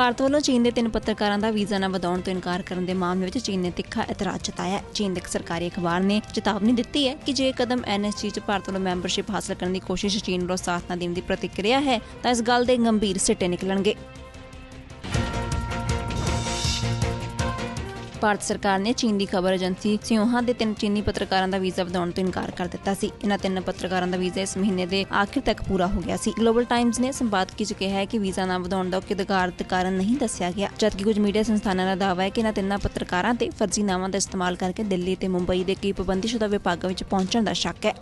ਭਾਰਤ ਵੱਲੋਂ ਚੀਨ ਦੇ ਤਿੰਨ ਪੱਤਰਕਾਰਾਂ ਦਾ ਵੀਜ਼ਾ ਨਾ ਵਧਾਉਣ ਤੋਂ ਇਨਕਾਰ ਕਰਨ ਦੇ ਮਾਮਲੇ ਵਿੱਚ ਚੀਨ ਨੇ ਤਿੱਖਾ ਇਤਰਾਜ਼ ਜਤਾਇਆ ਚੀਨ ਦੇ ਇੱਕ ਸਰਕਾਰੀ ਅਖਬਾਰ ਨੇ ਚੇਤਾਵਨੀ ਦਿੱਤੀ ਹੈ ਕਿ ਜੇ ਇਹ ਕਦਮ ਐਨਐਸਜੀ 'ਚ ਭਾਰਤ ਵੱਲੋਂ ਮੈਂਬਰਸ਼ਿਪ ਹਾਸਲ ਕਰਨ ਦੀ ਕੋਸ਼ਿਸ਼ ਚੀਨ ਵੱਲੋਂ ਸਾਥ ਨਾ ਦੇਣ ਦੀ ਪ੍ਰਤੀਕਿਰਿਆ ਹੈ, ਤਾਂ ਇਸ ਗੱਲ ਦੇ ਗੰਭੀਰ ਸਿੱਟੇ ਨਿਕਲਣਗੇ। ਭਾਰਤ ਸਰਕਾਰ ਨੇ ਚੀਨ ਦੀ ਖਬਰ ਏਜੰਸੀ ਸਿਓਹਾ ਦੇ ਤਿੰਨ ਚੀਨੀ ਪੱਤਰਕਾਰਾਂ ਦਾ ਵੀਜ਼ਾ ਵਧਾਉਣ ਤੋਂ ਇਨਕਾਰ ਕਰ ਦਿੱਤਾ ਸੀ। ਇਹਨਾਂ ਤਿੰਨ ਪੱਤਰਕਾਰਾਂ ਦਾ ਵੀਜ਼ਾ ਇਸ ਮਹੀਨੇ ਦੇ ਆਖਿਰ ਤੱਕ ਪੂਰਾ ਹੋ ਗਿਆ ਸੀ। ਗਲੋਬਲ ਟਾਈਮਜ਼ ਨੇ ਸੰਪਾਦਕੀ 'ਚ ਕਿਹਾ ਹੈ ਕਿ ਵੀਜ਼ਾ ਨਾ ਵਧਾਉਣ ਦਾ ਕੋਈ ਅਧਿਕਾਰਤ ਕਾਰਨ ਨਹੀਂ ਦੱਸਿਆ ਗਿਆ। ਜਦਕਿ ਕੁਝ ਮੀਡੀਆ ਸੰਸਥਾਨਾਂ ਦਾ ਦਾਅਵਾ ਹੈ ਕਿ ਇਹਨਾਂ ਤਿੰਨਾਂ ਪੱਤਰਕਾਰਾਂ ਤੇ ਫਰਜ਼ੀ ਨਾਵਾਂ ਦਾ ਇਸਤੇਮਾਲ ਕਰਕੇ ਦਿੱਲੀ ਤੇ ਮੁੰਬਈ ਦੇ ਕਈ ਪਾਬੰਦੀਸ਼ੁਦਾ ਵਿਭਾਗਾਂ ਵਿੱਚ ਪਹੁੰਚਣ ਦਾ ਸ਼ੱਕ ਹੈ।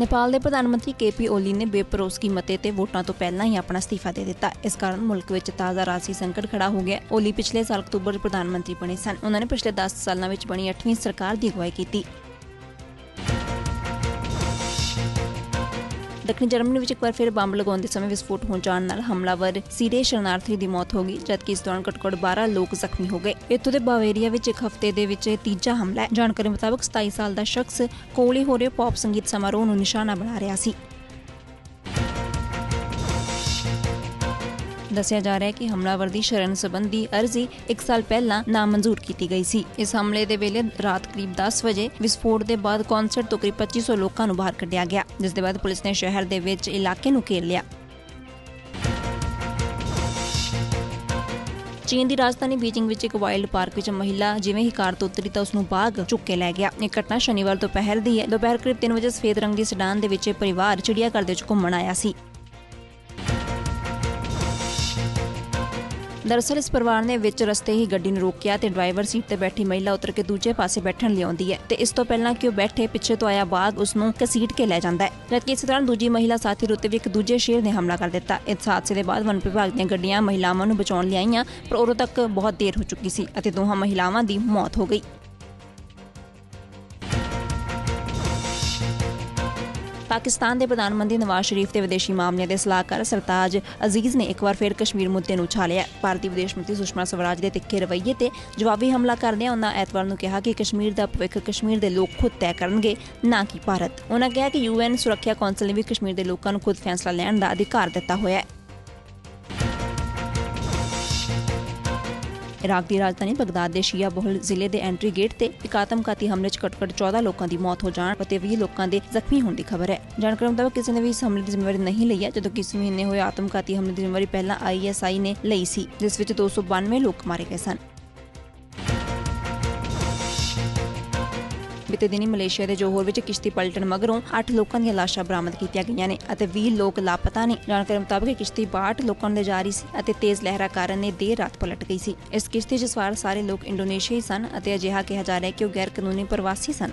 ਨੇਪਾਲ ਦੇ ਪ੍ਰਧਾਨ ਮੰਤਰੀ ਕੇਪੀ ਓਲੀ ਨੇ ਬੇਪਰੋਸਗੀ ਮਤੇ ਤੇ ਵੋਟਾਂ ਤੋਂ ਪਹਿਲਾਂ ਹੀ ਆਪਣਾ ਅਸਤੀਫਾ ਦੇ ਦਿੱਤਾ। ਇਸ ਕਾਰਨ ਮੁਲਕ ਵਿੱਚ ਤਾਜ਼ਾ ਰਾਜਸੀ ਸੰਕਟ ਖੜਾ ਹੋ ਗਿਆ। ਓਲੀ ਪਿਛਲੇ ਸਾਲ ਅਕਤੂਬਰ ਪ੍ਰਧਾਨ ਮੰਤਰੀ ਬਣੇ ਸਨ। ਉਹਨਾਂ ਨੇ ਪਿਛਲੇ 10 ਸਾਲਾਂ ਵਿੱਚ ਬਣੀ 8ਵੀਂ ਸਰਕਾਰ ਦੀ ਅਗਵਾਈ ਕੀਤੀ। ਦੱਖਣੀ ਜਰਮਨੀ ਵਿੱਚ ਇੱਕ ਵਾਰ ਫਿਰ ਬੰਬ ਲਗਾਉਣ ਦੇ ਸਮੇਂ ਵਿਸਫੋਟ ਹੋ ਜਾਣ ਨਾਲ ਹਮਲਾਵਰ ਸੀਰੇ ਸ਼ਰਨਾਰਥੀ ਦੀ ਮੌਤ ਹੋ ਗਈ, ਜਦਕਿ ਇਸ ਦੌਰਾਨ ਘੱਟੋ-ਘੱਟ 12 ਲੋਕ ਜ਼ਖਮੀ ਹੋ ਗਏ। ਇੱਥੋਂ ਦੇ ਬਾਵੇਰੀਆ ਵਿੱਚ ਇੱਕ ਹਫ਼ਤੇ ਦੇ ਵਿੱਚ ਤੀਜਾ ਹਮਲਾ ਹੈ। ਜਾਣਕਾਰੀ ਮੁਤਾਬਕ 27 ਸਾਲ ਦਾ ਸ਼ਖਸ ਕੋਲ ਹੀ ਹੋ ਰਹੇ, ਪੌਪ ਸੰਗੀਤ ਸਮਾਰੋਹ ਨੂੰ ਨਿਸ਼ਾਨਾ ਬਣਾ ਰਿਹਾ ਸੀ। ਦੱਸਿਆ ਜਾ ਰਿਹਾ ਹੈ ਕਿ ਹਮਲਾਵਰ ਦੀ ਸ਼ਰਨ ਸੰਬੰਧੀ ਅਰਜ਼ੀ 1 ਸਾਲ ਪਹਿਲਾਂ ਨਾਮਨਜ਼ੂਰ ਕੀਤੀ ਗਈ ਸੀ। ਇਸ ਹਮਲੇ ਦੇ ਵੇਲੇ ਰਾਤ ਕਰੀਬ 10 ਵਜੇ ਵਿਸਫੋਟ ਦੇ ਬਾਅਦ ਕਨਸਰਟ ਤੋਂ ਕਰੀਬ 2500 ਲੋਕਾਂ ਨੂੰ ਬਾਹਰ ਕੱਢਿਆ ਗਿਆ, ਜਿਸ ਦੇ ਬਾਅਦ ਪੁਲਿਸ ਨੇ ਸ਼ਹਿਰ ਦੇ ਵਿੱਚ ਇਲਾਕੇ ਨੂੰ ਘੇਰ ਲਿਆ। ਚੀਨ ਦੀ ਰਾਜਧਾਨੀ ਬੀਜਿੰਗ ਵਿੱਚ ਇੱਕ ਵਾਈਲਡ ਪਾਰਕ ਵਿੱਚ ਮਹਿਲਾ ਜਿਵੇਂ ਹੀ ਕਾਰ ਤੋਂ ਉਤਰੀ ਤਾਂ ਉਸ ਨੂੰ ਬਾਗ ਚੁੱਕ ਕੇ ਲੈ ਗਿਆ। ਇਹ ਘਟਨਾ ਸ਼ਨੀਵਾਰ ਦੁਪਹਿਰ ਦੀ ਹੈ। ਦੁਪਹਿਰ ਕਰੀਬ 3 ਵਜੇ ਸਫੇਦ ਰੰਗ ਦੀ ਸਡਾਨ ਦੇ ਵਿੱਚ ਪਰਿਵਾਰ ਚਿੜੀਆਘਰ ਦੇ ਵਿੱਚ ਘੁੰਮਣ ਆਇਆ ਸੀ। ਦਰਅਸਲ ਇਸ ਪਰਿਵਾਰ ਨੇ ਵਿੱਚ ਰਸਤੇ ਹੀ ਗੱਡੀ ਨੂੰ ਰੋਕਿਆ ਤੇ ਡਰਾਈਵਰ ਸੀਟ ਤੇ ਬੈਠੀ ਮਹਿਲਾ ਉਤਰ ਕੇ ਦੂਜੇ ਪਾਸੇ ਬੈਠਣ ਲਈ ਆਉਂਦੀ ਹੈ ਤੇ ਇਸ ਤੋਂ ਪਹਿਲਾਂ ਕਿ ਉਹ ਬੈਠੇ ਪਿੱਛੇ ਤੋਂ ਆਇਆ ਬਾਗ ਉਸ ਨੂੰ ਘਸੀਟ ਕੇ ਲੈ ਜਾਂਦਾ ਹੈ। ਜਦਕਿ ਇਸ ਦੌਰਾਨ ਦੂਜੀ ਮਹਿਲਾ ਸਾਥੀ ਉੱਤੇ ਵੀ ਇੱਕ ਦੂਜੇ ਸ਼ੇਰ ਨੇ ਹਮਲਾ ਕਰ ਦਿੱਤਾ। ਇਸ ਹਾਦਸੇ ਦੇ ਬਾਅਦ ਵਨ ਵਿਭਾਗ ਦੀਆਂ ਗੱਡੀਆਂ ਮਹਿਲਾਵਾਂ ਨੂੰ ਬਚਾਉਣ ਲਈ ਆਈਆਂ, ਪਰ ਉਦੋਂ ਤੱਕ ਬਹੁਤ ਦੇਰ ਹੋ ਚੁੱਕੀ ਸੀ ਅਤੇ ਦੋਹਾਂ ਮਹਿਲਾਵਾਂ ਦੀ ਮੌਤ ਹੋ ਗਈ। ਪਾਕਿਸਤਾਨ ਦੇ ਪ੍ਰਧਾਨ ਮੰਤਰੀ ਨਵਾਜ਼ ਸ਼ਰੀਫ ਤੇ ਵਿਦੇਸ਼ੀ ਮਾਮਲਿਆਂ ਦੇ ਸਲਾਹਕਾਰ ਸਰਤਾਜ ਅਜ਼ੀਜ਼ ਨੇ ਇੱਕ ਵਾਰ ਫਿਰ ਕਸ਼ਮੀਰ ਮੁੱਦੇ ਨੂੰ ਉਛਾਲਿਆ ਭਾਰਤੀ ਵਿਦੇਸ਼ ਮੰਤਰੀ ਸੁਸ਼ਮਾ ਸਵਰਾਜ ਦੇ ਤਿੱਖੇ ਰਵੱਈਏ ਤੇ ਜਵਾਬੀ ਹਮਲਾ ਕਰਦਿਆਂ ਉਹਨਾਂ ਐਤਵਾਰ ਨੂੰ ਕਿਹਾ ਕਿ ਕਸ਼ਮੀਰ ਦਾ ਭਵਿੱਖ ਕਸ਼ਮੀਰ ਦੇ ਲੋਕ ਖੁਦ ਤੈਅ ਕਰਨਗੇ, ਨਾ ਕਿ ਭਾਰਤ। ਉਹਨਾਂ ਕਿਹਾ ਕਿ ਯੂਐਨ ਸੁਰੱਖਿਆ ਕੌਂਸਲ ਨੇ ਵੀ ਕਸ਼ਮੀਰ ਦੇ ਲੋਕਾਂ ਨੂੰ ਖੁਦ ਫੈਸਲਾ ਲੈਣ ਦਾ ਅਧਿਕਾਰ ਦਿੱਤਾ ਹੋਇਆ ਹੈ। ਇਰਾਕ ਦੀ ਰਾਜਧਾਨੀ ਬਗਦਾਦ ਦੇ ਸ਼ੀਆ ਬਹੁਲ ਜ਼ਿਲ੍ਹੇ ਦੇ ਐਂਟਰੀ ਗੇਟ ਤੇ ਇੱਕ ਆਤਮਘਾਤੀ ਹਮਲੇ 'ਚ ਘੱਟੋ-ਘੱਟ 14 ਲੋਕਾਂ ਦੀ ਮੌਤ ਹੋ ਜਾਣ ਅਤੇ 20 ਲੋਕਾਂ ਦੇ ਜ਼ਖਮੀ ਹੋਣ ਦੀ ਖਬਰ ਹੈ। ਜਾਣਕਾਰੀ ਮੁਤਾਬਕ ਕਿਸੇ ਨੇ ਵੀ ਇਸ ਹਮਲੇ ਦੀ ਜ਼ਿੰਮੇਵਾਰੀ ਨਹੀਂ ਲਈ ਹੈ, ਜਦੋਂ ਕਿ ਇਸ ਮਹੀਨੇ ਹੋਏ ਆਤਮਘਾਤੀ ਹਮਲੇ ਦੀ ਜ਼ਿੰਮੇਵਾਰੀ ਪਹਿਲਾਂ ਆਈਐਸਆਈ ਨੇ ਲਈ ਸੀ, ਜਿਸ ਵਿੱਚ 292 ਲੋਕ ਮਾਰੇ ਗਏ ਸਨ। ਬੀਤੇ ਦਿਨੀ ਮਲੇਸ਼ੀਆ ਦੇ ਜੋਹਰ ਵਿੱਚ ਕਿਸ਼ਤੀ ਪਲਟਣ ਮਗਰੋਂ 8 ਲੋਕਾਂ ਦੀਆਂ ਲਾਸ਼ਾਂ ਬਰਾਮਦ ਕੀਤੀਆਂ ਗਈਆਂ ਨੇ ਅਤੇ 20 ਲੋਕ ਲਾਪਤਾ ਨੇ। ਜਾਣਕਾਰੀ ਮੁਤਾਬਕ ਕਿਸ਼ਤੀ 62 ਲੋਕਾਂ ਨੂੰ ਲੈ ਜਾ ਰਹੀ ਸੀ ਅਤੇ ਤੇਜ਼ ਲਹਿਰਾਂ ਕਾਰਨ ਇਹ ਦੇਰ ਰਾਤ ਪਲਟ ਗਈ ਸੀ। ਇਸ ਕਿਸ਼ਤੀ 'ਚ ਸਵਾਰ ਸਾਰੇ ਲੋਕ ਇੰਡੋਨੇਸ਼ੀਆਈ ਸਨ ਅਤੇ ਅਜਿਹਾ ਕਿਹਾ ਜਾ ਰਿਹਾ ਕਿ ਉਹ ਗੈਰ ਕਾਨੂੰਨੀ ਪ੍ਰਵਾਸੀ ਸਨ।